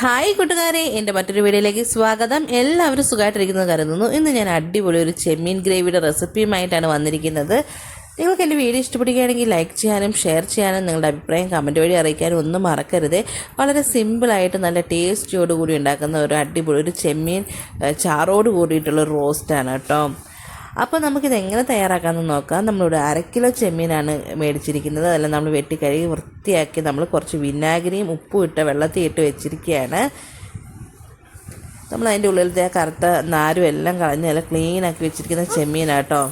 Hi കൂട്ടുകാരെ എന്റെ മറ്റൊരു വീഡിയോയിലേക്ക് സ്വാഗതം. എല്ലാവരും സുഖമായിട്ടിരിക്കുന്നത് കരുതുന്നു. ഇന്ന് ഞാൻ അടിപൊളി ഒരു ചെമ്മീൻ ഗ്രേവിയുടെ റെസിപ്പിയുമായിട്ടാണ് വന്നിരിക്കുന്നത്. നിങ്ങൾക്ക് എന്റെ വീഡിയോ ഇഷ്ടപ്പെടുകയാണെങ്കിൽ ലൈക്ക് ചെയ്യാനും ഷെയർ ചെയ്യാനും നിങ്ങളുടെ അഭിപ്രായം കമന്റ് വഴി അറിയിക്കാനും ഒന്നും മറക്കരുത്. വളരെ സിമ്പിളായിട്ട് നല്ല ടേസ്റ്റിയോടുകൂടി ഉണ്ടാക്കുന്ന ഒരു അടിപൊളി ഒരു ചെമ്മീൻ ചാറോട് കൂടിയിട്ടുള്ള റോസ്റ്റാണ് കേട്ടോ. അപ്പോൾ നമുക്കിത് എങ്ങനെ തയ്യാറാക്കാമെന്ന് നോക്കാം. നമ്മളിവിടെ അര കിലോ ചെമ്മീനാണ് മേടിച്ചിരിക്കുന്നത്. അതെല്ലാം നമ്മൾ വെട്ടി കഴുകി വൃത്തിയാക്കി നമ്മൾ കുറച്ച് വിനാഗിരിയും ഉപ്പും ഇട്ട് വെള്ളത്തിൽ ഇട്ട് വെച്ചിരിക്കുകയാണ്. നമ്മൾ അതിന്റെ ഉള്ളിലത്തെ ആ കറുത്ത നാരും എല്ലാം കളഞ്ഞ് നല്ല ക്ലീനാക്കി വെച്ചിരിക്കുന്ന ചെമ്മീനാട്ടോ.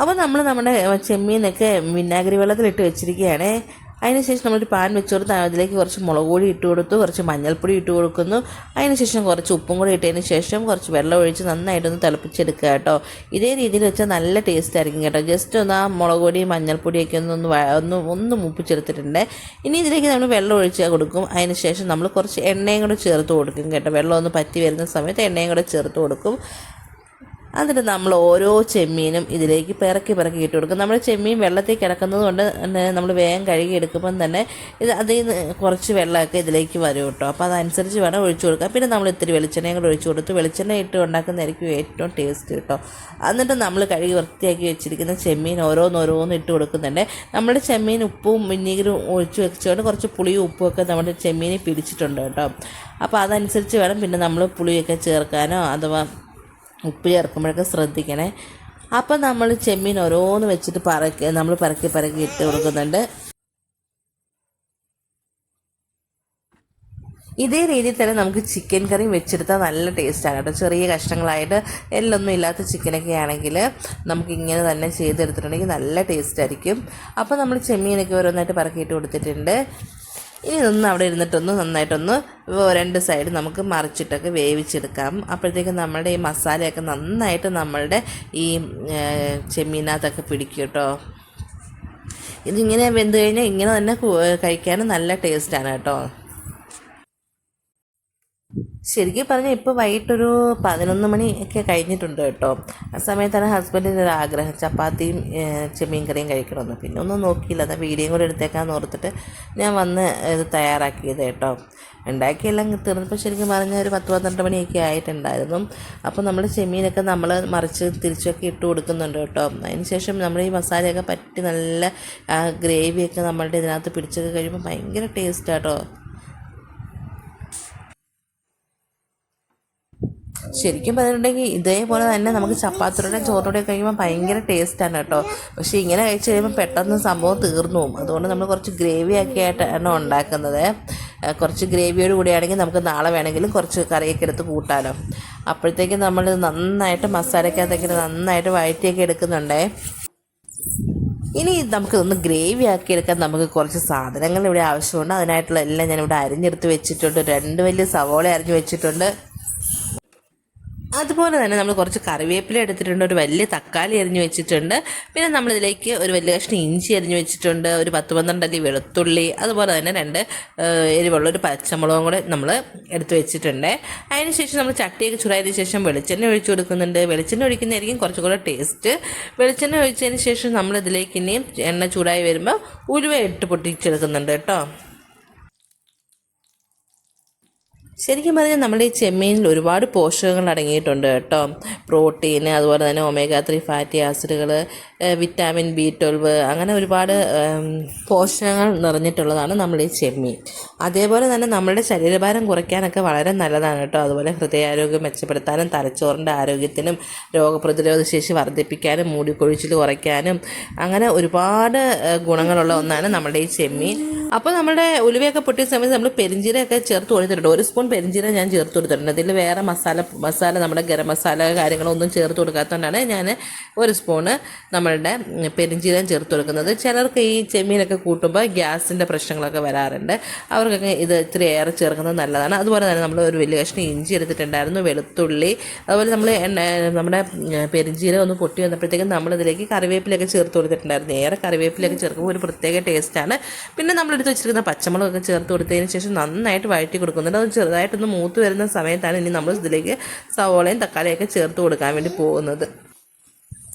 അപ്പോൾ നമ്മൾ നമ്മുടെ ചെമ്മീനൊക്കെ വിനാഗിരി വെള്ളത്തിലിട്ട് വെച്ചിരിക്കുകയാണ്. അതിനുശേഷം നമ്മളൊരു പാൻ വെച്ച് കൊടുത്ത് അതിലേക്ക് കുറച്ച് മുളക് പൊടി ഇട്ട് കൊടുത്തു കുറച്ച് മഞ്ഞൾപ്പൊടി ഇട്ട് കൊടുക്കുന്നു. അതിനുശേഷം കുറച്ച് ഉപ്പും കൂടി ഇട്ടതിന് ശേഷം കുറച്ച് വെള്ളം ഒഴിച്ച് നന്നായിട്ടൊന്ന് തിളപ്പിച്ചെടുക്കുക കേട്ടോ. ഇതേ രീതിയിൽ വെച്ചാൽ നല്ല ടേസ്റ്റ് ആയിരിക്കും കേട്ടോ. ജസ്റ്റ് ഒന്ന് ആ മുളക് പൊടിയും മഞ്ഞൾപ്പൊടിയൊക്കെ ഒന്ന് ഒന്ന് ഒന്ന് ഒന്ന് മുപ്പിച്ചെടുത്തിട്ടുണ്ട്. ഇനി ഇതിലേക്ക് നമ്മൾ വെള്ളം ഒഴിച്ച് കൊടുക്കും. അതിനുശേഷം നമ്മൾ കുറച്ച് എണ്ണയും കൂടെ ചേർത്ത് കൊടുക്കും കേട്ടോ. വെള്ളം ഒന്ന് പറ്റി വരുന്ന സമയത്ത് എണ്ണയും കൂടെ ചേർത്ത് കൊടുക്കും. എന്നിട്ട് നമ്മൾ ഓരോ ചെമ്മീനും ഇതിലേക്ക് പിറക്കി പിറക്കി ഇട്ട് കൊടുക്കും. നമ്മൾ ചെമ്മീൻ വെള്ളത്തിൽ കിടക്കുന്നത് കൊണ്ട് നമ്മൾ വേഗം കഴുകി എടുക്കുമ്പം തന്നെ ഇത് അതിൽ നിന്ന് കുറച്ച് വെള്ളമൊക്കെ ഇതിലേക്ക് വരും കേട്ടോ. അപ്പോൾ അതനുസരിച്ച് വേണം ഒഴിച്ചു കൊടുക്കുക പിന്നെ നമ്മൾ ഇത്തിരി വെളിച്ചെണ്ണയും കൂടെ ഒഴിച്ചു കൊടുത്ത്. വെളിച്ചെണ്ണ ഇട്ട് ഉണ്ടാക്കുന്നതായിരിക്കും ഏറ്റവും ടേസ്റ്റ് കേട്ടോ. എന്നിട്ട് നമ്മൾ കഴുകി വൃത്തിയാക്കി വെച്ചിരിക്കുന്ന ചെമ്മീൻ ഓരോന്നോരോന്ന് ഇട്ട് കൊടുക്കുന്നുണ്ട്. നമ്മുടെ ചെമ്മീൻ ഉപ്പും വിനീഗറും ഒഴിച്ച് വെച്ചുകൊണ്ട് കുറച്ച് പുളിയും ഉപ്പും ഒക്കെ നമ്മുടെ ചെമ്മീനിൽ പിടിച്ചിട്ടുണ്ട് കേട്ടോ. അപ്പോൾ അതനുസരിച്ച് വേണം പിന്നെ നമ്മൾ പുളിയൊക്കെ ചേർക്കാനോ അഥവാ ഉപ്പ് ചേർക്കുമ്പോഴൊക്കെ ശ്രദ്ധിക്കണേ. അപ്പം നമ്മൾ ചെമ്മീൻ ഓരോന്ന് വെച്ചിട്ട് പറക്കി നമ്മൾ പറക്കി പറക്കി ഇട്ട് കൊടുക്കുന്നുണ്ട്. ഇതേ രീതിയിൽ തന്നെ നമുക്ക് ചിക്കൻ കറിയും വെച്ചെടുത്താൽ നല്ല ടേസ്റ്റാണ് കേട്ടോ. ചെറിയ കഷ്ണങ്ങളായിട്ട് എല്ലൊന്നും ഇല്ലാത്ത ചിക്കനൊക്കെ ആണെങ്കിൽ നമുക്ക് ഇങ്ങനെ തന്നെ ചെയ്തെടുത്തിട്ടുണ്ടെങ്കിൽ നല്ല ടേസ്റ്റ് ആയിരിക്കും. അപ്പോൾ നമ്മൾ ചെമ്മീനൊക്കെ ഓരോന്നായിട്ട് പറക്കിയിട്ട് കൊടുത്തിട്ടുണ്ട്. ഇനി നിന്ന് അവിടെ ഇരുന്നിട്ടൊന്ന് നന്നായിട്ടൊന്ന് രണ്ട് സൈഡ് നമുക്ക് മറിച്ചിട്ടൊക്കെ വേവിച്ചെടുക്കാം. അപ്പോഴത്തേക്കും നമ്മുടെ ഈ മസാലയൊക്കെ നന്നായിട്ട് നമ്മളുടെ ഈ ചെമ്മീനകത്തൊക്കെ പിടിക്കും കേട്ടോ. ഇതിങ്ങനെ വെന്ത് കഴിഞ്ഞാൽ ഇങ്ങനെ തന്നെ കഴിക്കാനും നല്ല ടേസ്റ്റാണ് കേട്ടോ. ശരിക്കും പറഞ്ഞാൽ ഇപ്പോൾ വൈകിട്ടൊരു പതിനൊന്ന് മണി ഒക്കെ കഴിഞ്ഞിട്ടുണ്ട് കേട്ടോ. ആ സമയത്താണ് ഹസ്ബൻഡിന്റെ ഒരു ആഗ്രഹം. ചപ്പാത്തിയും ചെമ്മീൻ കറിയും കഴിക്കണമെന്ന്. പിന്നെ ഒന്നും നോക്കിയില്ല. എന്നാൽ വീഡിയോയും കൂടെ എടുത്തേക്കാന്ന് ഓർത്തിട്ട് ഞാൻ വന്ന് ഇത് തയ്യാറാക്കിയത് കേട്ടോ. ഉണ്ടാക്കിയെല്ലാം തീർന്നപ്പോൾ ശരിക്കും പറഞ്ഞാൽ ഒരു പത്ത് പന്ത്രണ്ട് മണിയൊക്കെ ആയിട്ടുണ്ടായിരുന്നു. അപ്പോൾ നമ്മൾ ചെമ്മീനൊക്കെ നമ്മൾ മറിച്ച് തിരിച്ചൊക്കെ ഇട്ട് കൊടുക്കുന്നുണ്ട് കേട്ടോ. അതിന് ശേഷം നമ്മൾ ഈ മസാലയൊക്കെ പറ്റി നല്ല ഗ്രേവിയൊക്കെ നമ്മളുടെ ഇതിനകത്ത് പിടിച്ചൊക്കെ കഴിയുമ്പോൾ ഭയങ്കര ടേസ്റ്റാട്ടോ ശരിക്കും പറഞ്ഞിട്ടുണ്ടെങ്കിൽ ഇതേപോലെ തന്നെ നമുക്ക് ചപ്പാത്തിയുടെ ചോറോടെ കഴിയുമ്പോൾ ഭയങ്കര ടേസ്റ്റാണ് കേട്ടോ. പക്ഷേ ഇങ്ങനെ കഴിച്ച് കഴിയുമ്പോൾ പെട്ടെന്ന് സംഭവം തീർന്നു പോകും. അതുകൊണ്ട് നമ്മൾ കുറച്ച് ഗ്രേവി ഒക്കെ ആയിട്ടാണ് ഉണ്ടാക്കുന്നത്. കുറച്ച് ഗ്രേവിയോട് കൂടിയാണെങ്കിൽ നമുക്ക് നാളെ വേണമെങ്കിലും കുറച്ച് കറിയൊക്കെ എടുത്ത് കൂട്ടാലോ. അപ്പോഴത്തേക്കും നമ്മൾ നന്നായിട്ട് മസാലക്കകത്തേക്ക് നന്നായിട്ട് വഴറ്റിയൊക്കെ എടുക്കുന്നുണ്ടേ. ഇനി നമുക്ക് ഗ്രേവി ആക്കി എടുക്കാൻ നമുക്ക് കുറച്ച് സാധനങ്ങൾ ഇവിടെ ആവശ്യമുണ്ട്. അതിനായിട്ടുള്ള എല്ലാം ഞാൻ ഇവിടെ അരിഞ്ഞെടുത്ത് വെച്ചിട്ടുണ്ട്. രണ്ട് വലിയ സവോള അരിഞ്ഞ് വെച്ചിട്ടുണ്ട്. അതുപോലെ തന്നെ നമ്മൾ കുറച്ച് കറിവേപ്പില എടുത്തിട്ടുണ്ട് ഒരു വലിയ തക്കാളി എറിഞ്ഞ് വെച്ചിട്ടുണ്ട്. പിന്നെ നമ്മളിതിലേക്ക് ഒരു വലിയ കഷ്ണം ഇഞ്ചി എറിഞ്ഞ് വെച്ചിട്ടുണ്ട് ഒരു പത്ത് പന്ത്രണ്ട് അല്ലി വെളുത്തുള്ളി അതുപോലെ തന്നെ രണ്ട് എരിവുള്ള ഒരു പച്ചമുളകും കൂടെ നമ്മൾ എടുത്ത് വെച്ചിട്ടുണ്ട്. അതിന് ശേഷം നമ്മൾ ചട്ടിയൊക്കെ ചൂടായതിനു ശേഷം വെളിച്ചെണ്ണ ഒഴിച്ച് കൊടുക്കുന്നുണ്ട്. വെളിച്ചെണ്ണ ഒഴിക്കുന്നതായിരിക്കും കുറച്ചും കൂടെ ടേസ്റ്റ്. വെളിച്ചെണ്ണ ഒഴിച്ചതിന് ശേഷം നമ്മളിതിലേക്ക് ഇനിയും എണ്ണ ചൂടായി വരുമ്പോൾ ഉലുവ ഇട്ട് പൊട്ടിച്ചെടുക്കുന്നുണ്ട് കേട്ടോ. ശരിക്കും പറഞ്ഞാൽ നമ്മുടെ ഈ ചെമ്മീനിൽ ഒരുപാട് പോഷകങ്ങൾ അടങ്ങിയിട്ടുണ്ട് കേട്ടോ. പ്രോട്ടീൻ അതുപോലെ തന്നെ ഒമേഗ ത്രീ ഫാറ്റി ആസിഡുകൾ വിറ്റാമിൻ ബി ട്വൽവ് അങ്ങനെ ഒരുപാട് പോഷകങ്ങൾ നിറഞ്ഞിട്ടുള്ളതാണ് നമ്മുടെ ഈ ചെമ്മീൻ. അതേപോലെ തന്നെ നമ്മുടെ ശരീരഭാരം കുറയ്ക്കാനൊക്കെ വളരെ നല്ലതാണ് കേട്ടോ. അതുപോലെ ഹൃദയാരോഗ്യം മെച്ചപ്പെടുത്താനും തലച്ചോറിന്റെ ആരോഗ്യത്തിനും രോഗപ്രതിരോധ ശേഷി വർദ്ധിപ്പിക്കാനും മൂടിക്കൊഴിച്ചിൽ കുറയ്ക്കാനും അങ്ങനെ ഒരുപാട് ഗുണങ്ങളുള്ള ഒന്നാണ് നമ്മുടെ ഈ ചെമ്മീൻ. അപ്പോൾ നമ്മുടെ ഉലുവയൊക്കെ പൊട്ടിയ സമയത്ത് നമ്മൾ പെരിഞ്ചീരയൊക്കെ ചേർത്ത് കൊടുത്തിട്ടുണ്ട് ഒരു സ്പൂൺ പെരിഞ്ചീരം ഞാൻ ചേർത്ത് കൊടുത്തിട്ടുണ്ട്. അതിൽ വേറെ മസാല മസാല നമ്മുടെ ഗരം മസാല കാര്യങ്ങളൊന്നും ചേർത്ത് കൊടുക്കാത്തതുകൊണ്ടാണ് ഞാൻ ഒരു സ്പൂണ് നമ്മളുടെ പെരിഞ്ചീരം ചേർത്ത് കൊടുക്കുന്നത്. ചിലർക്ക് ഈ ചെമ്മീനൊക്കെ കൂട്ടുമ്പോൾ ഗ്യാസിന്റെ പ്രശ്നങ്ങളൊക്കെ വരാറുണ്ട്. അവർക്കൊക്കെ ഇത് ഇത്തിരി ഏറെ ചേർക്കുന്നത് നല്ലതാണ്. അതുപോലെ തന്നെ നമ്മൾ ഒരു വലിയ കഷ്ണം ഇഞ്ചി എടുത്തിട്ടുണ്ടായിരുന്നു വെളുത്തുള്ളി. അതുപോലെ നമ്മൾ എണ്ണ നമ്മുടെ പെരിഞ്ചീരം ഒന്ന് പൊട്ടി വന്നപ്പോഴത്തേക്കും നമ്മളിതിലേക്ക് കറിവേപ്പിലൊക്കെ ചേർത്ത് കൊടുത്തിട്ടുണ്ടായിരുന്നു. ഏറെ കറിവേപ്പിലൊക്കെ ചേർക്കുമ്പോൾ ഒരു പ്രത്യേക ടേസ്റ്റാണ്. പിന്നെ നമ്മളെടുത്ത് വെച്ചിരിക്കുന്ന പച്ചമുളകൊക്കെ ചേർത്ത് കൊടുത്തതിന് ശേഷം നന്നായിട്ട് വഴറ്റി കൊടുക്കുന്നുണ്ട്. അത് ചെറുതായിട്ടൊന്ന് മൂത്ത് വരുന്ന സമയത്താണ് ഇനി നമ്മൾ ഇതിലേക്ക് സവോളയും തക്കാളിയൊക്കെ ചേർത്ത് കൊടുക്കാൻ വേണ്ടി പോകുന്നത്.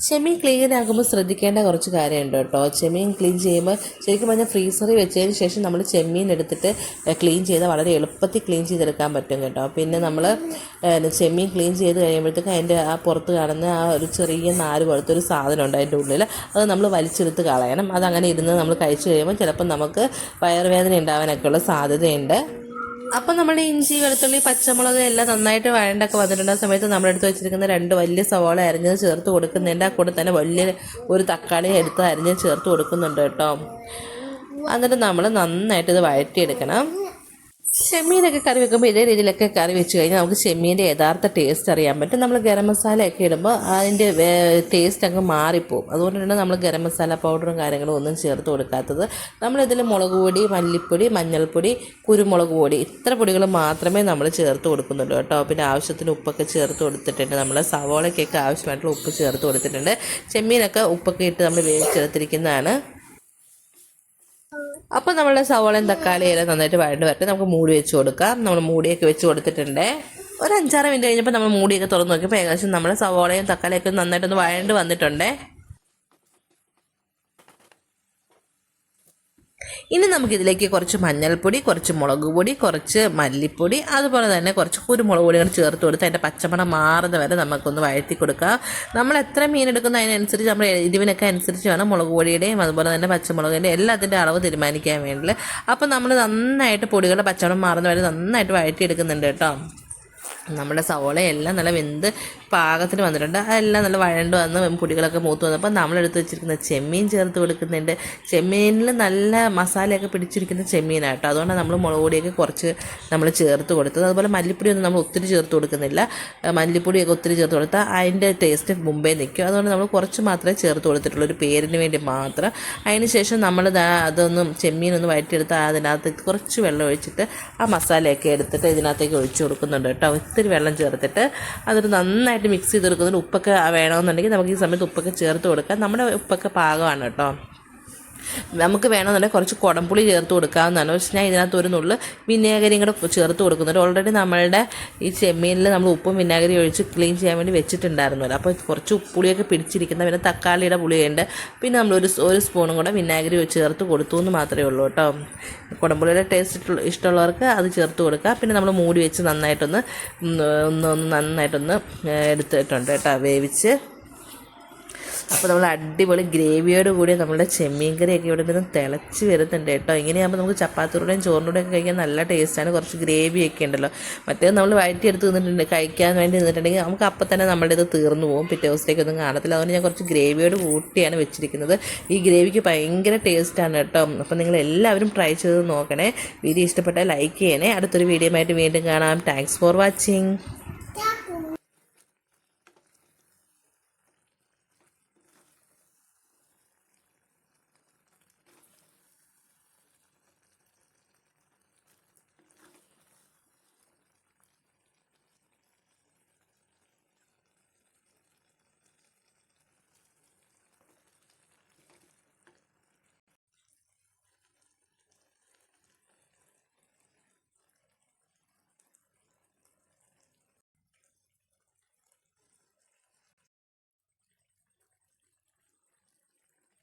ചെമ്മീൻ ക്ലീൻ ആകുമ്പോൾ ശ്രദ്ധിക്കേണ്ട കുറച്ച് കാര്യമുണ്ട് കേട്ടോ. ചെമ്മീൻ ക്ലീൻ ചെയ്യുമ്പോൾ ശരിക്കും പറഞ്ഞാൽ ഫ്രീസറിൽ വെച്ചതിന് ശേഷം നമ്മൾ ചെമ്മീൻ എടുത്തിട്ട് ക്ലീൻ ചെയ്താൽ വളരെ എളുപ്പത്തിൽ ക്ലീൻ ചെയ്തെടുക്കാൻ പറ്റും കേട്ടോ. പിന്നെ നമ്മൾ ചെമ്മീൻ ക്ലീൻ ചെയ്ത് കഴിയുമ്പോഴത്തേക്ക് അതിന്റെ ആ പുറത്ത് കാണുന്ന ആ ഒരു ചെറിയ നാല് പോലത്തെ ഒരു സാധനം ഉണ്ട് അതിന്റെ ഉള്ളിൽ. അത് നമ്മൾ വലിച്ചെടുത്ത് കളയണം. അതങ്ങനെ ഇരുന്ന് നമ്മൾ കഴിച്ചു കഴിയുമ്പോൾ ചിലപ്പോൾ നമുക്ക് വയറുവേദന ഉണ്ടാവാനൊക്കെയുള്ള സാധ്യതയുണ്ട്. അപ്പോൾ നമ്മൾ ഇഞ്ചി വെളുത്തുള്ളി പച്ചമുളക് എല്ലാം നന്നായിട്ട് വഴണ്ടൊക്കെ വന്നിട്ടുണ്ട്. ആ സമയത്ത് നമ്മളെടുത്ത് വെച്ചിരിക്കുന്ന രണ്ട് വലിയ സവാള അരിഞ്ഞത് ചേർത്ത് കൊടുക്കുന്നുണ്ട്. ആ കൂടെ തന്നെ വലിയ ഒരു തക്കാളി എടുത്ത് അരിഞ്ഞ് ചേർത്ത് കൊടുക്കുന്നുണ്ട് കേട്ടോ. എന്നിട്ട് നമ്മൾ നന്നായിട്ട് ഇത് വഴറ്റിയെടുക്കണം. ചെമ്മീനൊക്കെ കറി വെക്കുമ്പോൾ ഇതേ രീതിയിലൊക്കെ കറി വെച്ച് കഴിഞ്ഞാൽ നമുക്ക് ചെമ്മീന്റെ യഥാർത്ഥ ടേസ്റ്റ് അറിയാൻ പറ്റും. നമ്മൾ ഗരം മസാലയൊക്കെ ഇടുമ്പോൾ അതിന്റെ ടേസ്റ്റ് അങ്ങ് മാറിപ്പോവും. അതുകൊണ്ട് തന്നെ നമ്മൾ ഗരം മസാല പൗഡറും കാര്യങ്ങളും ഒന്നും ചേർത്ത് കൊടുക്കാത്തത്. നമ്മളിതിൽ മുളക് പൊടി മല്ലിപ്പൊടി മഞ്ഞൾപ്പൊടി കുരുമുളക് പൊടി ഇത്ര പൊടികൾ മാത്രമേ നമ്മൾ ചേർത്ത് കൊടുക്കുന്നുള്ളൂ കേട്ടോ. പിന്നെ ആവശ്യത്തിന് ഉപ്പൊക്കെ ചേർത്ത് കൊടുത്തിട്ടുണ്ട്. നമ്മൾ സവോളയ്ക്കൊക്കെ ആവശ്യമായിട്ടുള്ള ഉപ്പ് ചേർത്ത് കൊടുത്തിട്ടുണ്ട്. ചെമ്മീനൊക്കെ ഉപ്പൊക്കെ ഇട്ട് നമ്മൾ വേവിച്ചെടുത്തിരിക്കുന്നതാണ്. അപ്പോൾ നമ്മളുടെ സവോളയും തക്കാളിയും എല്ലാം നന്നായിട്ട് വഴണ്ട് വരട്ടെ. നമുക്ക് മൂടി വെച്ച് കൊടുക്കാം. നമ്മൾ മൂടിയൊക്കെ വെച്ച് കൊടുത്തിട്ടുണ്ട്. ഒരു അഞ്ചാറ് മിനിറ്റ് കഴിഞ്ഞപ്പോൾ നമ്മൾ മൂടിയൊക്കെ തുറന്ന് നോക്കിയപ്പോൾ ഏകദേശം നമ്മുടെ സവോളയും തക്കാളിയൊക്കെ നന്നായിട്ടൊന്ന് വഴണ്ട് വന്നിട്ടുണ്ട്. ഇനി നമുക്കിതിലേക്ക് കുറച്ച് മഞ്ഞൾപ്പൊടി കുറച്ച് മുളക് പൊടി കുറച്ച് മല്ലിപ്പൊടി അതുപോലെ തന്നെ കുറച്ച് കുരുമുളക് പൊടി കൂടി ചേർത്ത് കൊടുത്ത് അതിന്റെ പച്ചമണം മാറുന്ന വരെ നമുക്കൊന്ന് വഴറ്റി കൊടുക്കുക. നമ്മൾ എത്ര മീൻ എടുക്കുന്ന അതിനനുസരിച്ച് നമ്മൾ എരിവിനൊക്കെ അനുസരിച്ച് വേണം മുളക് പൊടിയുടെയും അതുപോലെ തന്നെ പച്ചമുളകിന്റെ എല്ലാത്തിന്റെ അളവ് തീരുമാനിക്കാൻ വേണ്ടി അപ്പോൾ നമ്മൾ നന്നായിട്ട് പൊടികളുടെ പച്ചമണം മാറുന്ന വരെ നന്നായിട്ട് വഴറ്റിയെടുക്കുന്നുണ്ട് കേട്ടോ. നമ്മുടെ സവോളയെല്ലാം നല്ല വെന്ത് പാകത്തിന് വന്നിട്ടുണ്ട്. അതെല്ലാം നല്ല വഴണ്ട് വന്ന് പൊടികളൊക്കെ മൂത്ത് വന്നപ്പോൾ നമ്മളെടുത്ത് വെച്ചിരിക്കുന്ന ചെമ്മീൻ ചേർത്ത് കൊടുക്കുന്നുണ്ട്. ചെമ്മീനിൽ നല്ല മസാലയൊക്കെ പിടിച്ചിരിക്കുന്ന അതുകൊണ്ടാണ് അതുകൊണ്ട് നമ്മൾ മുളക് പൊടിയൊക്കെ കുറച്ച് നമ്മൾ ചേർത്ത് കൊടുത്തത്. അതുപോലെ മല്ലിപ്പൊടി ഒന്നും നമ്മൾ ഒത്തിരി ചേർത്ത് കൊടുക്കുന്നില്ല. മല്ലിപ്പൊടിയൊക്കെ ഒത്തിരി ചേർത്ത് കൊടുത്താൽ അതിന്റെ ടേസ്റ്റ് മുമ്പേ നിൽക്കും അതുകൊണ്ട് നമ്മൾ കുറച്ച് മാത്രമേ ചേർത്ത് കൊടുത്തിട്ടുള്ളൂ. ഒരു പേരിന് വേണ്ടി മാത്രം. അതിന് ശേഷം നമ്മൾ അതൊന്നും ചെമ്മീനൊന്ന് വഴറ്റിയെടുത്ത് അതിനകത്ത് കുറച്ച് വെള്ളം ഒഴിച്ചിട്ട് ആ മസാലയൊക്കെ എടുത്തിട്ട് ഇതിനകത്തേക്ക് ഒഴിച്ച് കൊടുക്കുന്നുണ്ട് കേട്ടോ. ഒത്തിരി വെള്ളം ചേർത്തിട്ട് അതൊരു നന്നായിട്ട് മിക്സ് ചെയ്തെടുക്കുന്നതിന് ഉപ്പൊക്കെ വേണമെന്നുണ്ടെങ്കിൽ നമുക്ക് ഈ സമയത്ത് ഉപ്പൊക്കെ ചേർത്ത് കൊടുക്കാം. നമ്മുടെ ഉപ്പൊക്കെ പാകമാണ് കേട്ടോ. നമുക്ക് വേണമെന്നുണ്ടെങ്കിൽ കുറച്ച് കുടംപുളി ചേർത്ത് കൊടുക്കാവുന്നതാണ്. പക്ഷേ ഞാൻ ഇതിനകത്ത് ഒരു നുള്ളു വിനാഗിരിയും കൂടെ ചേർത്ത് കൊടുക്കുന്നുണ്ട്. ഓൾറെഡി നമ്മളുടെ ഈ ചെമ്മീനിൽ നമ്മൾ ഉപ്പും വിനാഗിരി ഒഴിച്ച് ക്ലീൻ ചെയ്യാൻ വേണ്ടി വെച്ചിട്ടുണ്ടായിരുന്നല്ലോ. അപ്പോൾ കുറച്ച് ഉപ്പുളിയൊക്കെ പിടിച്ചിരിക്കുന്ന പിന്നെ തക്കാളിയുടെ പുളിയുണ്ട്. പിന്നെ നമ്മൾ ഒരു ഒരു സ്പൂണും കൂടെ വിനാഗിരി ചേർത്ത് കൊടുത്തു എന്ന് മാത്രമേ ഉള്ളൂ കേട്ടോ. കുടംപുളിയുടെ ടേസ്റ്റ് ഇഷ്ടമുള്ളവർക്ക് അത് ചേർത്ത് കൊടുക്കുക പിന്നെ നമ്മൾ മൂടി വെച്ച് നന്നായിട്ടൊന്ന് ഒന്ന് ഒന്ന് നന്നായിട്ടൊന്ന് എടുത്തിട്ടുണ്ട് കേട്ടോ. വേവിച്ച് അപ്പോൾ നമ്മൾ അടിപൊളി ഗ്രേവിയോട് കൂടി നമ്മുടെ ചെമ്മീൻ കറിയൊക്കെ ഇവിടെ നിന്ന് തിളച്ച് വരുന്നുണ്ട് കേട്ടോ. ഇങ്ങനെയാകുമ്പോൾ നമുക്ക് ചപ്പാത്തിയോടെയും ചോറിനോടെയും ഒക്കെ കഴിക്കാൻ നല്ല ടേസ്റ്റാണ് കുറച്ച് ഗ്രേവിയൊക്കെ ഉണ്ടല്ലോ. മറ്റേത് നമ്മൾ വഴറ്റിയെടുത്ത് നിന്നിട്ടുണ്ട് കഴിക്കാൻ വേണ്ടി നിന്നിട്ടുണ്ടെങ്കിൽ നമുക്ക് അപ്പം തന്നെ നമ്മുടെ ഇത് തീർന്നു പോകും. പിറ്റേ ദിവസത്തേക്കൊന്നും കാണത്തില്ല. അതുകൊണ്ട് ഞാൻ കുറച്ച് ഗ്രേവിയോട് കൂട്ടിയാണ് വെച്ചിരിക്കുന്നത്. ഈ ഗ്രേവിക്ക് ഭയങ്കര ടേസ്റ്റാണ് കേട്ടോ. അപ്പോൾ നിങ്ങൾ എല്ലാവരും ട്രൈ ചെയ്ത് നോക്കണേ. വീഡിയോ ഇഷ്ടപ്പെട്ടാൽ ലൈക്ക് ചെയ്യണേ. അടുത്തൊരു വീഡിയോ ആയിട്ട് വീണ്ടും കാണാം. Thanks for watching